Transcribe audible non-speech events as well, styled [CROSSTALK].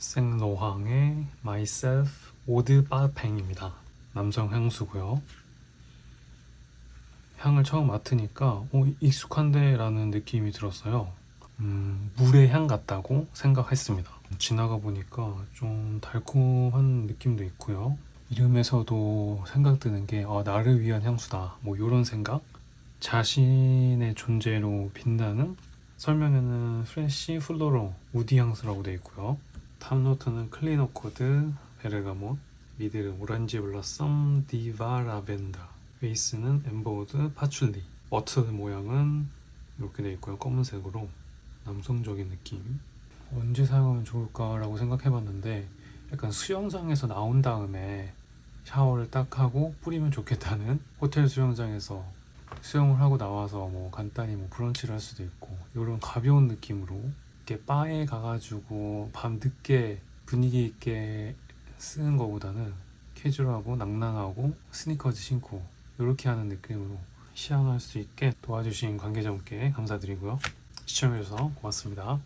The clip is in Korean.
생로항의 Myself 오드 바팽입니다. 남성 향수고요. 향을 처음 맡으니까 어, 익숙한데 라는 느낌이 들었어요. 음, 물의 향 같다고 생각했습니다. 지나가 보니까 좀 달콤한 느낌도 있고요. 이름에서도 생각드는 게 아, 나를 위한 향수다. 뭐 이런 생각? 자신의 존재로 빛나는 설명에는 프레쉬 플로로 우디 향수라고 되어 있고요. 탑노트는 클리너 코드, 베르가못, 미드는 오렌지 블러썸, 디바 라벤더, 베이스는 엠버우드, 파출리, 버틀 모양은 이렇게 되어 있고요. 검은색으로 남성적인 느낌. 언제 사용하면 좋을까라고 생각해봤는데 약간 수영장에서 나온 다음에 샤워를 딱 하고 뿌리면 좋겠다는 [LAUGHS] 호텔 수영장에서 수영을 하고 나와서 뭐 간단히 뭐 브런치를 할 수도 있고 이런 가벼운 느낌으로 이렇게 바에 가가지고 밤 늦게 분위기 있게 쓰는 것보다는 캐주얼하고 낭낭하고 스니커즈 신고 이렇게 하는 느낌으로 시향할 수 있게 도와주신 관계자분께 감사드리고요 시청해주셔서 고맙습니다.